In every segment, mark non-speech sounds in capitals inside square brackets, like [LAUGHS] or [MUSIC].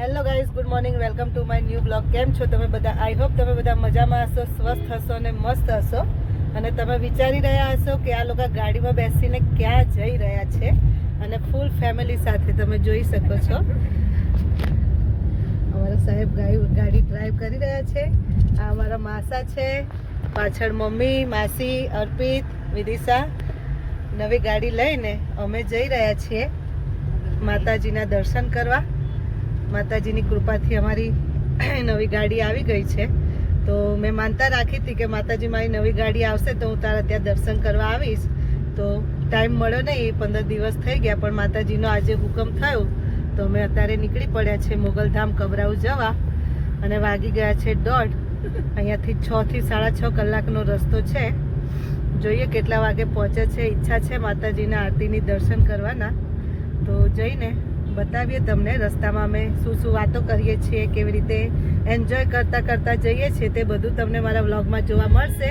Hello guys good morning welcome to my new blog કેમ છો તમે બધા? આઈ હોપ તમે બધા મજામાં હશો, સ્વસ્થ હશો અને મસ્ત હશો. અને તમે વિચારી રહ્યા હશો કે આ લોકો ગાડીમાં બેસીને ક્યાં જઈ રહ્યા છે અને ફૂલ ફેમિલી સાથે તમે જોઈ શકો છો. અમારા સાહેબ ગાડી ગાડી ડ્રાઈવ કરી રહ્યા છે. આ અમારા માસા છે. પાછળ મમ્મી, માસી, અર્પિત, વિદિશા. નવી ગાડી લઈને અમે જઈ રહ્યા છીએ માતાજીના દર્શન કરવા. માતાજીની કૃપાથી અમારી નવી ગાડી આવી ગઈ છે. તો મેં માનતા રાખી હતી કે માતાજી મારી નવી ગાડી આવશે તો હું તારા ત્યાં દર્શન કરવા આવીશ. તો ટાઈમ મળ્યો નહીં પંદર દિવસ થઈ ગયા, પણ માતાજીનો આજે હુકમ થયો. તો અમે અત્યારે નીકળી પડ્યા છે મોગલધામ કબરાઉ જવા. અને વાગી ગયા છે દોઢ. અહીંયાથી છ થી સાડા છ કલાકનો રસ્તો છે. જોઈએ કેટલા વાગે પહોંચે છે. ઈચ્છા છે માતાજીના આરતીની દર્શન કરવાના. તો જઈને બતાવીએ તમને રસ્તામાં અમે શું શું વાતો કરીએ છીએ કેવી રીતે એન્જોય કરતા કરતા જઈએ છીએ તે બધું તમને મારા વ્લોગમાં જોવા મળશે.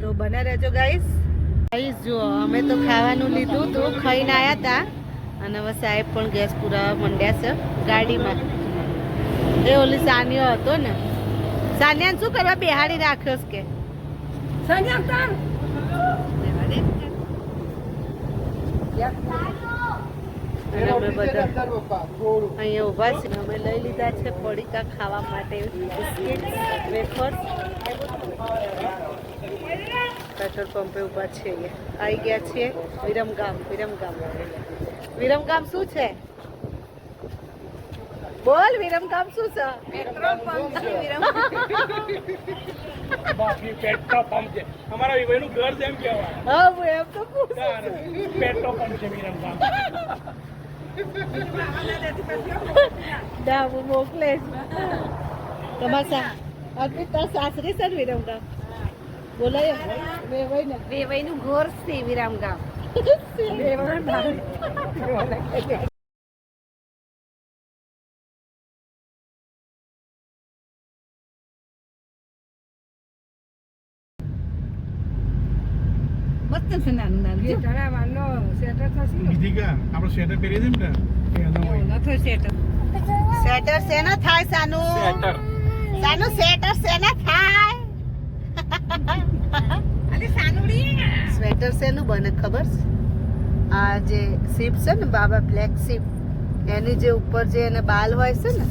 તો બને રહેજો ગાઈસ ગાઈસ જુઓ અમે તો ખાવાનું લીધું હતું ખાઈને આવ્યા હતા અને હવે સાહેબ પણ ગેસ પુરાવા માંડ્યા છે ગાડીમાં. એ ઓલી સાનિયો હતો ને. સાનિયાને શું કરવા બેહાડી રાખ્યો છે કે? અને અમે બધા અહીંયા ઊભા છે. અમે લઈ લીધા છે પડીકા ખાવા માટે બિસ્કિટ પેટ્રોલ પંપે ઊભા છે આવી ગયા છીએ વિરમગામ વિરમગામ. વિરમગામ શું છે? બોલ વિરમગામ શું છે? પેટ્રોલ પંપ છે. [LAUGHS] બાકી પેટ્રોલ પંપ છે. અમારા વિવેનું ઘર જેમ કહેવાય. હા હું એમ તો પૂછું પેટ્રોલ પંપ છે વિરમગામ. ના હું મોકલે. તમારા અર્પિત સાસરી ને વિરમગામ? બોલાય વેવાય ને. વેવાઈનું ઘોર છે વિરામગામ. [LAUGHS] [LAUGHS] મસ્ત છે નાનું નાનું જો. વિધિકા આપણે સ્વેટર પહેરીએ છે ને એનો હોય. સેટર શેના થાય સાનું? સ્વેટર સાનું સેટર શેના થાય? અરે સાનુડી. સ્વેટર શેનું બને ખબર? છે? આ જે સીપ છે ને બાબા બ્લેક સીપ એની જે ઉપર જે એને બાલ હોય છે ને.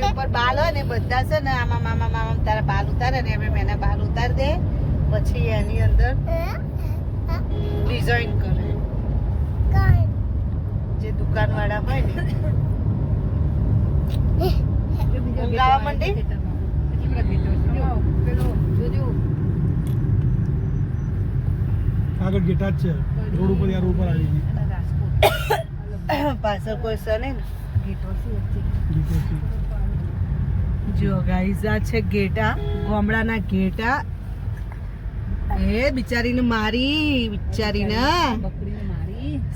એની ઉપર બાલ હોય ને બધા છે ને આમાં મામા મામા તારા બાલ ઉતારે ને એમ એના બાલ ઉતાર દે. પછી એની અંદર ડિઝાઇન કરે. જે દુકાન વાળા હોય ને. ગાવા માંડી? આગળ ગેટા જ છે. રોડ ઉપર યાર ઉપર આવી ગઈ. [COUGHS] પાછળ કોઈ છે નહીં ને. ગીતો છે. જો ગાઈઝ આ છે ઘેટા ગોમડાના ઘેટા. એ બિચારીને મારી બિચારીને.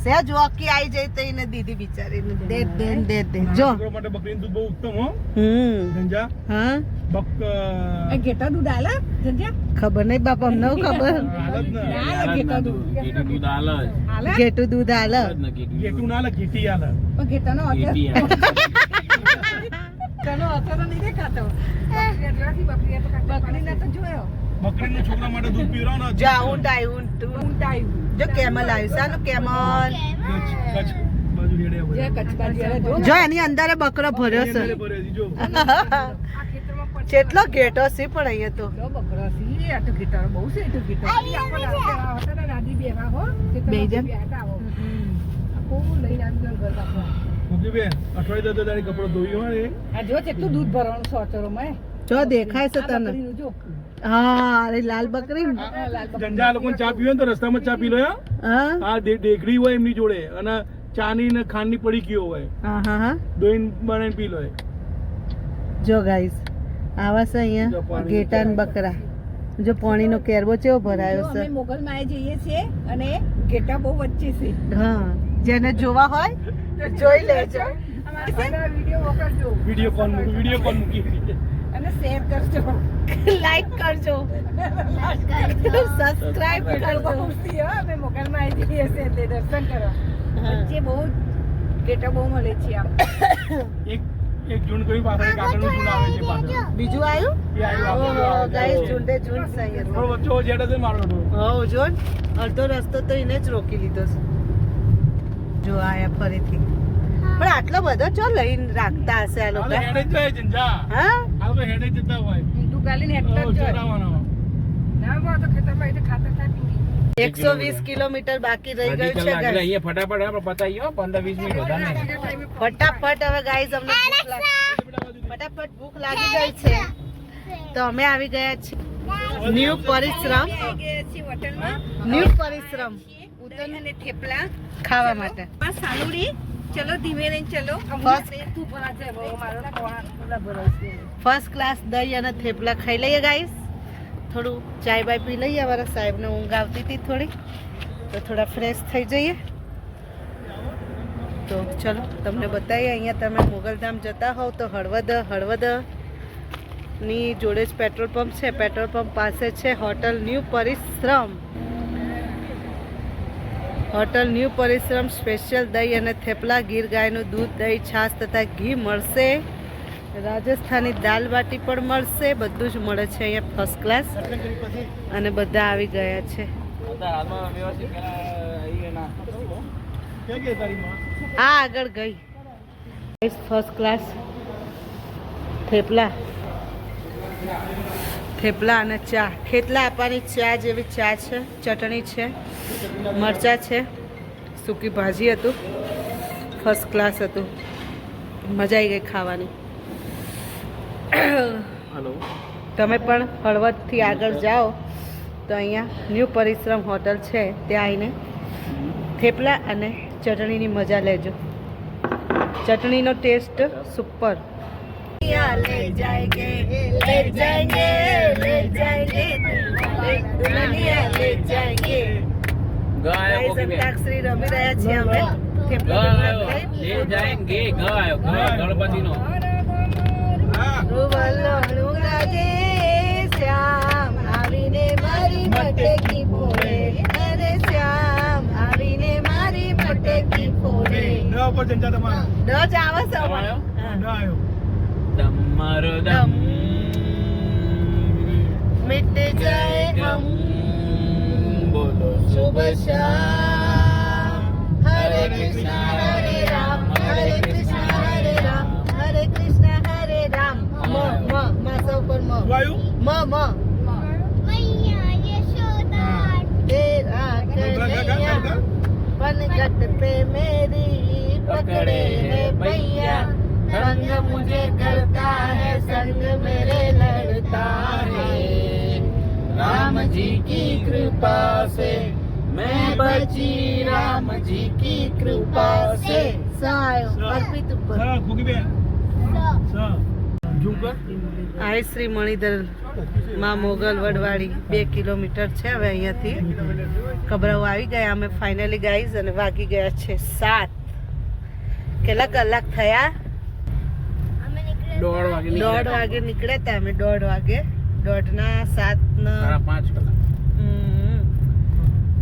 સેજ વોકી આવી જાય તો એને દીધી બિચારીને. દે દે દે દે જો. માટે બકરીનું દૂધ બહુ ઉત્તમ હો. હમ. ગંજા હા. બક ઘેટા દૂધ આલે? જંજા ખબર નહીં બાપા અમને ખબર? ઘેટા દૂધ. આલે ઘેટું દૂધ ના ગીટી આલે પણ ઘેટાનો ઘેટાનો નહીં દેખાતો. બકરીને તો જોયો. બકરીનું છોકરા માટે દૂધ પીવડાવો ને જો ઊંટ આવ્યું ઊંટ. ઊંટ. ઊંટ જો કેમલ આવ્યું સાનું કેમલ. કચ્છ કચ્છ બાજુ રેડે જે હોય કચકાજી અરે જો. જો એની અંદર બકરો ભર્યો છે. છે, [LAUGHS] કેટલો ઘેટો છે પણ અહીંયા તો. બકરો આ બહુ છે તો ગીટાર ઈ આખો રાતે આવતા ને દાદી બેવા હો. બેહી જા. આવો. આખું લઈને આવી ગયો ઘર બેન અઠવાડિયે દસ દાડી કપડો ધોઈ હોય આ જો કેટલું દૂધ ભરવાનું સોચરો માં જો દેખાય છે તને. હા અરે લાલ બકરી. ને. આ લાલ બકરી. ગંજા લોકોને ચા પીવે તો રસ્તામાં ચા પી લો હા? આ ડેકડી હોય એમની જોડે અને ચાની ને ખાંડની પડીકીઓ હોય. હા હા હા. દોઈને પી લો જો ગાઈસ આવા છે અહીંયા ઘેટા બકરા. જો પાણીનો કેરબો ચેવો ભરાયો છે. અમે મોગલમાં જઈએ છીએ અને ઘેટા બહુ વચ્ચે છે. હા જેને જોવા હોય તો જોઈ લેજો. વીડિયો વીડિયો કોલ મૂકી? વીડિયો કોલ મૂકી? અને શેર કરજો. લાઈક કરજો. સબસ્ક્રાઇબ કરજો. અમે મોગલમાં આવી જઈએ છીએ એટલે દર્શન કરો હા. બહુ ઘેટા બહુ મળે છે આમ. એક એક જૂન કરી પાછળ એક જૂન આવે છે પાછળ. બીજું આવ્યું? એ આવ્યું ઓહો ગાઈસ ઝુંડે ઝુંડ છે અહીંયા થોડો વચ્ચે જેડ છે મારો તો હવ અડધો રસ્તો તો એને જ રોકી લીધો છે. જો આયા ફરીથી. પણ આટલો બધો ચો લઈને રાખતા હશે આ લોકો? હેડે જ જાય છે જા. હા? તો હેડે જ જતા હોય. ઊંધું ગાલીને એટલા જ. ના બો તો ખેતરમાં એ તો ખાતર થાય પીંડી. એકસો વીસ કિલોમીટર બાકી રહી ગયું છે અહીંયા ફટાફટ આપણે પતાવી ગયો પંદર વીસ મિનિટ વધારે નહીં. ફટાફટ હવે ગાઈઝ અમને ભૂખ લાગી ફટાફટ ભૂખ લાગી ગઈ છે. તો અમે આવી ગયા છીએ. ન્યૂ પરિશ્રમ. ન્યૂ પરિશ્રમ. દહીં અને થેપલા. ખાવા માટે. આ સાનુડી ચલો ધીમે રહીને ચલો. ફર્સ્ટ ક્લાસ દહીં અને થેપલા ખાઈ લઈએ ગાઈસ થોડું ચાય બાય પી લઈએ. અમારા સાહેબને ઊંઘ આવતી હતી થોડી. તો થોડા ફ્રેશ થઈ જઈએ. તો ચલો તમને બતાવીએ અહીંયા તમે મોગલધામ જતા હોવ તો હળવદ હળવદની જોડે જ પેટ્રોલ પંપ છે. પેટ્રોલ પંપ પાસે છે hotel new Parishram. Hotel new Parishram special દહીં અને થેપલા ગીર ગાયનું દૂધ દહીં છાશ તથા ઘી મળશે. રાજસ્થાની દાલ બાટી પણ મળશે. બધું જ મળે છે અહીંયા ફર્સ્ટ ક્લાસ અને બધા આવી ગયા છે. આ આગળ ગઈ. First class thepla. થેપલા અને ચા. ખેતલા આપવાની ચા જેવી ચા છે ચટણી છે મરચા છે સૂકી ભાજી હતું ફર્સ્ટ ક્લાસ હતું. મજા આવી ગઈ ખાવાની. તમે પણ હળવદથી આગળ જાઓ તો અહીંયા ન્યૂ પરિશ્રમ હોટલ છે ત્યાં આવીને થેપલા અને ચટણીની મજા લેજો. ચટણીનો ટેસ્ટ સુપર. ले जाएंगे ले जाएंगे ले जाएंगे दुल्हनिया ले जाएंगे ગાયો ગાઈસ કોકી બેન અંતાક્ષરી રમી રહ્યા છીએ અમે થેપલા ગાયો બપલા લે જાયંગે ગાયો ગાયો ગણપતિનો હા રૂવલણું ગાજે શ્યામ આવીને મારી મટકી ફોડે અરે શ્યામ આવીને મારી મટકી ફોડે ન ઉપર જંજા તમારા ડજ આવે છે આવ્યો? હા. ન આવ્યો દમ. મારો દમ મિટ જાય હમ. બોલો શુભ શ્યામ. હરે કૃષ્ણ હરે રામ. હરે કૃષ્ણ હરે રામ. હરે કૃષ્ણ હરે રામ. મ મ મા. સૌ પર મ. વાયુ? મ મ. પનગટ પકડે હે है भैया संग मुझे करता है संग मेरे लड़ता है राम जी की कृपा से मैं बची राम जी की कृपा से સાયો અર્પિત ઉપર હા ખોકી બેન સ ઝૂમ કર આય શ્રી મણિધર માં મોગલ વડવાડી બે કિલોમીટર છે હવે અહીંયાથી ખબરાઓ આવી ગયા અમે ફાઇનલી ગાઈઝ અને વાગી ગયા છે સાત કેટલા કલાક થયા દોઢ વાગે નીકળ્યા દોઢ વાગે નીકળ્યા હતા અમે દોઢ વાગે. દોઢના સાતના ના પાંચ કલાક.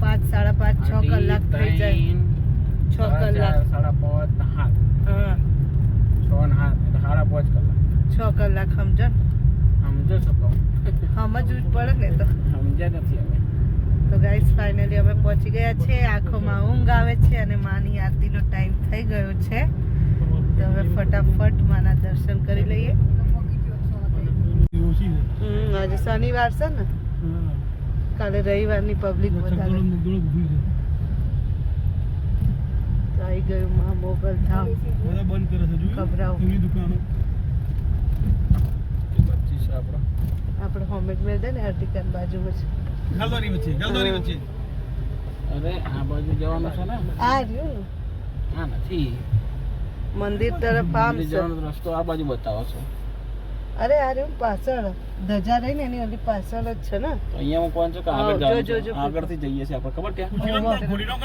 પાંચ સાડા પાંચ છ કલાક થઈ જાય. છ કલાક. સાડા પાંચ ને હાથ હા. છ ને હાથ સાડા પાંચ કલાક. છ કલાક સમજો ને સમજો છો કહું સમજવું જ પડે ને તો. સમજ્યા નથી અમે. તો ગાઈસ ફાઇનલી અમે પહોંચી ગયા છે આંખોમાં ઊંઘ આવે છે અને માની આરતીનો ટાઈમ થઈ ગયો છે. તો હવે ફટાફટ માના દર્શન કરી લઈએ. આજે શનિવાર છે ને. કાલે રવિવારની પબ્લિક વધારે. આવી ગયું મા મોગલ ધામ. બધા બંધ કરે છે જોયું ખભરાવો. એમની દુકાનો આપણે હોમેડ મેળ દે ને અર્ટિકાની બાજુમાં છે ગાલદોરી વચ્ચે ગાલદોરી વચ્ચે. અરે આ બાજુ જવાનું છે ને? આ રહ્યું. આ નથી. મંદિર તરફ આમ જવાનો રસ્તો આ બાજુ બતાવો છો. અરે અરે પાછળ. ધજા રહી ને એની ઓલી પાછળ જ છે ને. અહીંયા હું કોણ છું કે આગળ જો, જવાનું જો, છે. જો. આગળથી જઈએ છીએ આપણે. ખબર ત્યાં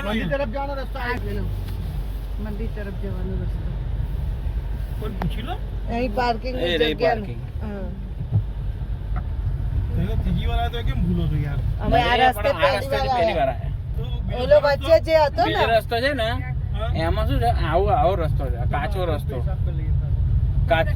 મંદિર તરફ જવાનો રસ્તો આ મંદિર તરફ જવાનો રસ્તો. કોઈ પૂછી લો. અહીં પાર્કિંગની જગ્યા હા. ત્રીજી વાર આવ્યો કેમ ભૂલો છો યાર? અમે આ રસ્તે પહેલી વાર આવ્યા. ઓલો વચ્ચે જે હતો ને. બીજો રસ્તો છે ને એમાં શું છે? આવો આવો રસ્તો છે કાચો રસ્તો. કાચ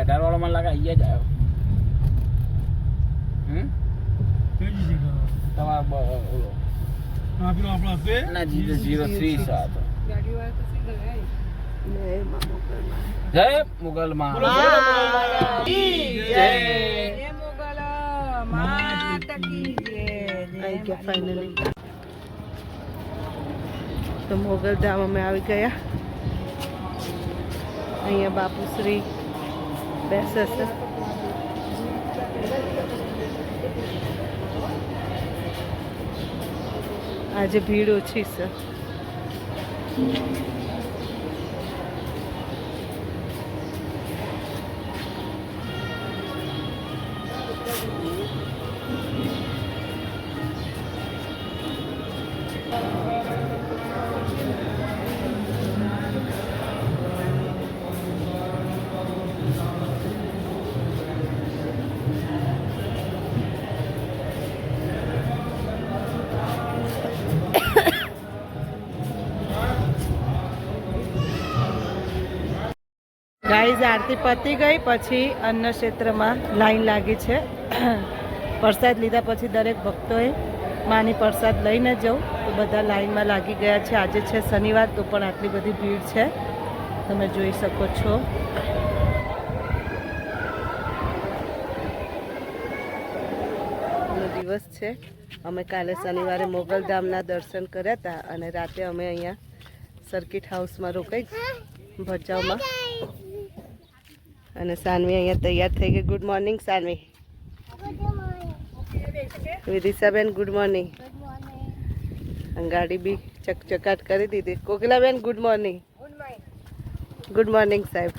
અઢાર વાળો મને લાગે અહીંયા જ આવ્યો હમ? તમારા જય મુગલમાં. જય. જય. મોગલ માતા કી જય. આવી ગયા ફાઇનલી તો મોગલ ધામ અમે આવી ગયા. અહીંયા બાપુશ્રી બેસે છે. આજે ભીડ ઓછી છે. ગાઈઝ, આરતી પતી ગઈ, પછી અન્ન ક્ષેત્રમાં લાઈન લાગી છે. પ્રસાદ લીધા પછી દરેક ભક્તોએ માની પ્રસાદ લઈને જવું તો બધા લાઈનમાં લાગી ગયા છે. આજે છે શનિવાર, તો પણ આટલી બધી ભીડ છે. તમે જોઈ શકો છો. દિવસ છે. અમે કાલે શનિવારે મોગલધામના દર્શન કર્યા હતા અને રાતે અમે અહીંયા સર્કિટ હાઉસમાં રોકાઈ ભચાઉમાં અને સાનવી અહીંયા તૈયાર થઈ ગઈ. Good morning Sanvi. વિદિશાબેન good morning ગાડી બી ચકચકાટ કરી દીધી. કોકિલાબેન ગુડ મોર્નિંગ ગુડ મોર્નિંગ સાહેબ.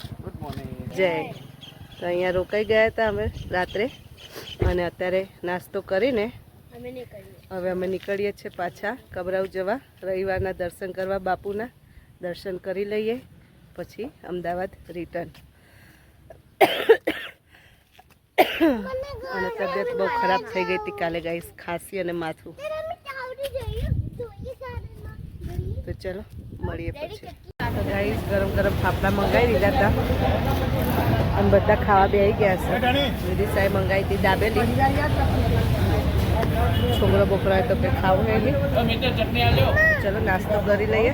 જય. તો અહીંયા રોકાઈ ગયા હતા અમે રાત્રે. અને અત્યારે નાસ્તો કરીને હવે અમે નીકળીએ છીએ પાછા કબરાઉ જવા. રવિવારના દર્શન કરવા બાપુના દર્શન કરી લઈએ. પછી અમદાવાદ રિટર્ન અને તબિયત બહુ ખરાબ થઈ ગઈ હતી કાલે ગાઈસ ખાંસી અને માથું. તો ચલો, મળીએ પછી. તો ગાઈસ ગરમ ગરમ ફાફડા મંગાવી દીધા હતા. અને બધા ખાવા બેસી ગયા છે. દીદી સાહેબ મંગાવી હતી દાબેલી. છોકરો બોકરા તો કંઈ ખાવું હે નહીં. ચલો, નાસ્તો કરી લઈએ.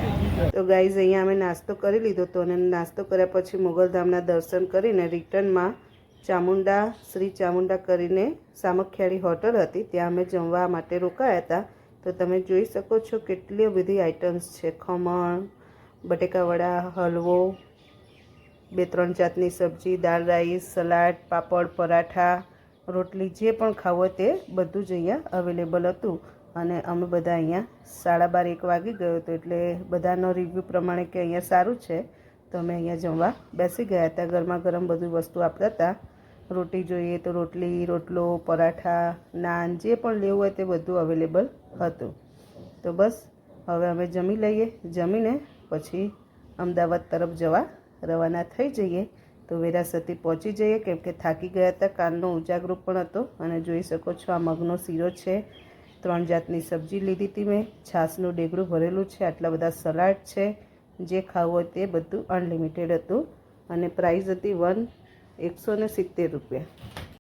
તો ગાઈઝ અહીંયા અમે નાસ્તો કરી લીધો તો અને નાસ્તો કર્યા પછી મોગલધામના દર્શન કરીને રિટર્નમાં ચામુંડા, શ્રી ચામુંડા કરીને સામખિયાળી હોટલ હતી. ત્યાં અમે જમવા માટે રોકાયા હતા. તો તમે જોઈ શકો છો કેટલી બધી આઇટમ્સ છે. ખમણ, બટેકાવડા, હલવો, બે ત્રણ જાતની સબ્જી, દાળ, રાઈસ, સલાડ, પાપડ, પરાઠા રોટલી જે પણ ખાવું હોય તે બધું જ અહીંયા અવેલેબલ હતું. અને અમે બધા અહીંયા સાડા બાર, એક વાગી ગયો હતો. એટલે બધાનો રિવ્યૂ પ્રમાણે કે અહીંયા સારું છે. તો અમે અહીંયા જમવા બેસી ગયા હતા. ગરમા ગરમ બધું વસ્તુ આપતા હતા. રોટી જોઈએ તો રોટલી, રોટલો, પરાઠા, નાન, જે પણ લેવું હોય તે બધું અવેલેબલ હતું. તો બસ, હવે અમે જમી લઈએ. જમીને પછી અમદાવાદ તરફ જવા રવાના થઈ જઈએ. તો વેરાસતી પહોંચી જઈએ, કેમ કે થાકી ગયા હતા, કાલનો ઉજાગરો પણ હતો અને જોઈ શકો છો આ મગનો શીરો છે. ત્રણ જાતની સબ્જી લીધી હતી મેં, છાશનું ડેગડું ભરેલું છે, આટલા બધા સલાડ છે, જે ખાવું હોય તે બધું અનલિમિટેડ હતું અને પ્રાઇસ હતી વન, એકસો ને સિત્તેર રૂપિયા.